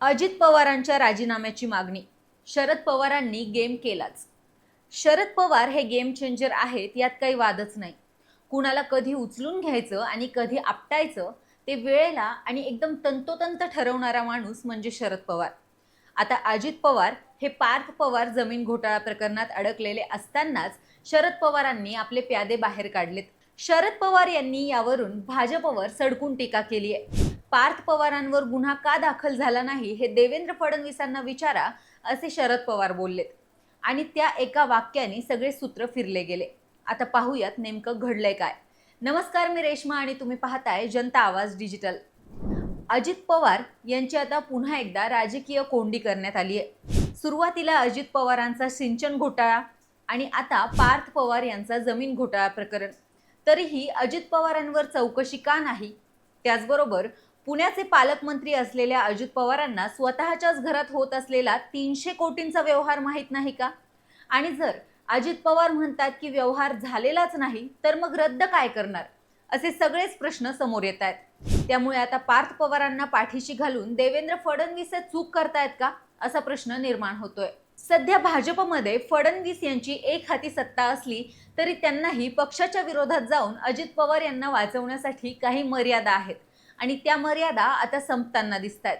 अजित पवारांच्या राजीनाम्याची मागणी. शरद पवारांनी गेम केलाच. शरद पवार हे गेम चेंजर आहेत यात काही वादच नाही. कुणाला कधी उचलून घ्यायचं आणि कधी आपटायचं ते वेळेला आणि एकदम तंतोतंत ठरवणारा माणूस म्हणजे शरद पवार. आता अजित पवार हे पार्थ पवार जमीन घोटाळा प्रकरणात अडकलेले असतानाच शरद पवारांनी आपले प्यादे बाहेर काढलेत. शरद पवार यांनी यावरून भाजपवर सडकून टीका केली आहे पार्थ पवारांवर गुन्हा का दाखल झाला नाही हे देवेंद्र फडणवीसांना विचारा असे शरद पवार बोललेत आणि त्या एका वाक्याने सगळे सूत्र फिरले गेले. आता पाहूयात नेमकं घडलंय काय. नमस्कार मी रेश्मा आणि तुम्ही पाहताय जनता आवाज डिजिटल. अजित पवार यांची आता पुन्हा एकदा राजकीय कोंडी करण्यात आली आहे. सुरुवातीला अजित पवारांचा सिंचन घोटाळा आणि आता पार्थ पवार यांचा जमीन घोटाळा प्रकरण. तरीही अजित पवारांवर चौकशी का नाही? त्याचबरोबर पुण्याचे पालकमंत्री असलेल्या अजित पवारांना स्वतःच्याच घरात होत असलेला तीनशे कोटींचा व्यवहार माहीत नाही का? आणि जर अजित पवार म्हणतात की व्यवहार झालेलाच नाही तर मग रद्द काय करणार? असे सगळेच प्रश्न समोर येत आहेत. त्यामुळे आता पार्थ पवारांना पाठीशी घालून देवेंद्र फडणवीस हे चूक करतायत का? असा प्रश्न निर्माण होतोय. सध्या भाजपमध्ये फडणवीस यांची एक हाती सत्ता असली तरी त्यांनाही पक्षाच्या विरोधात जाऊन अजित पवार यांना वाचवण्यासाठी काही मर्यादा आहेत. आणि त्या मर्यादा आता संपताना दिसत आहेत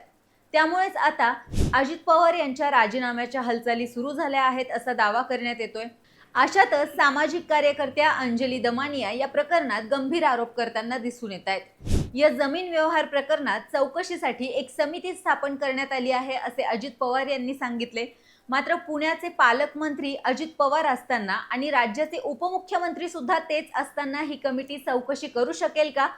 त्यामुळेच आता अजित पवार यांच्या राजीनाम्याच्या हालचाली सुरू झाल्या आहेत असा दावा करण्यात येतोय. अशातच सामाजिक कार्यकर्त्या अंजली दमानिया या प्रकरणात गंभीर आरोप करताना दिसून येत आहेत. या जमीन व्यवहार प्रकरणात चौकशीसाठी एक समिती स्थापन करण्यात आली आहे असे अजित पवार यांनी सांगितले. मात्र पुण्याचे पालकमंत्री अजित पवार असताना आणि राज्याचे उपमुख्यमंत्री सुद्धा तेच असताना ही कमिटी चौकशी करू शकेल का?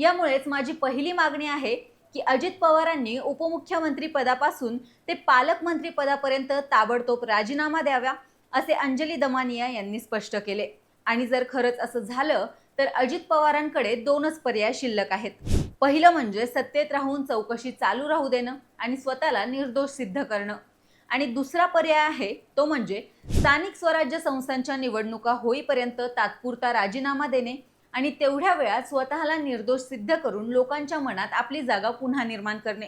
यामुळेच माझी पहिली मागणी आहे की अजित पवारांनी उपमुख्यमंत्री पदापासून ते पालकमंत्री पदापर्यंत ताबडतोब राजीनामा द्यावा असे अंजली दमानिया यांनी स्पष्ट केले. आणि जर खरंच असं झालं तर अजित पवारांकडे दोनच पर्याय शिल्लक आहेत. पहिलं म्हणजे सत्तेत राहून चौकशी चालू राहू देणं आणि स्वतःला निर्दोष सिद्ध करणं. आणि दुसरा पर्याय आहे तो म्हणजे स्थानिक स्वराज्य संस्थांच्या निवडणुका होईपर्यंत तात्पुरता राजीनामा देणे आणि तेवढ्या वेळात स्वतःला निर्दोष सिद्ध करून लोकांच्या मनात आपली जागा पुन्हा निर्माण करणे.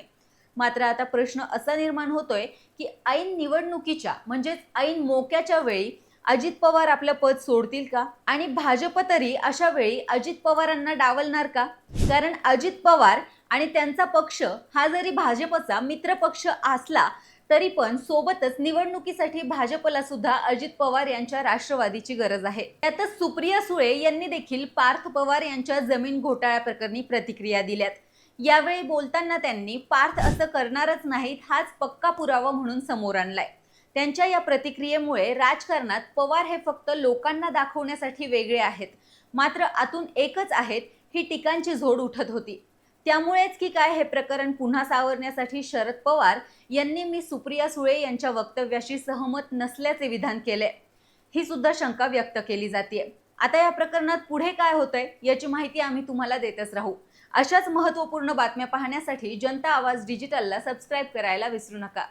मात्र आता प्रश्न असा निर्माण होतोय की ऐन निवडणुकीच्या म्हणजेच ऐन मोक्याच्या वेळी अजित पवार आपलं पद सोडतील का? आणि भाजप तरी अशा वेळी अजित पवारांना डावलणार का? कारण अजित पवार आणि त्यांचा पक्ष हा जरी भाजपचा मित्रपक्ष असला तरी पण सोबतच निवडणुकीसाठी भाजपला सुद्धा अजित पवार यांच्या राष्ट्रवादीची गरज आहे. त्यातच सुप्रिया सुळे यांनी देखील पार्थ पवार यांच्या जमीन घोटाळ्या प्रकरणी प्रतिक्रिया दिल्यात. यावेळी बोलताना त्यांनी पार्थ असं करणारच नाहीत हाच पक्का पुरावा म्हणून समोर आणलाय. त्यांच्या या प्रतिक्रियेमुळे राजकारणात पवार हे फक्त लोकांना दाखवण्यासाठी वेगळे आहेत. मात्र आतून एकच आहेत ही टीकांची झोड उठत होती. त्यामुळेच की काय हे प्रकरण पुन्हा सावरण्यासाठी शरद पवार यांनी मी सुप्रिया सुळे यांच्या वक्तव्याशी सहमत नसल्याचे विधान केले. ही सुद्धा शंका व्यक्त केली जाते आता या प्रकरणात पुढे काय होतंय याची माहिती आम्ही तुम्हाला देतच राहू. अशाच महत्त्वपूर्ण बातम्या पाहण्यासाठी जनता आवाज डिजिटलला सबस्क्राईब करायला विसरू नका.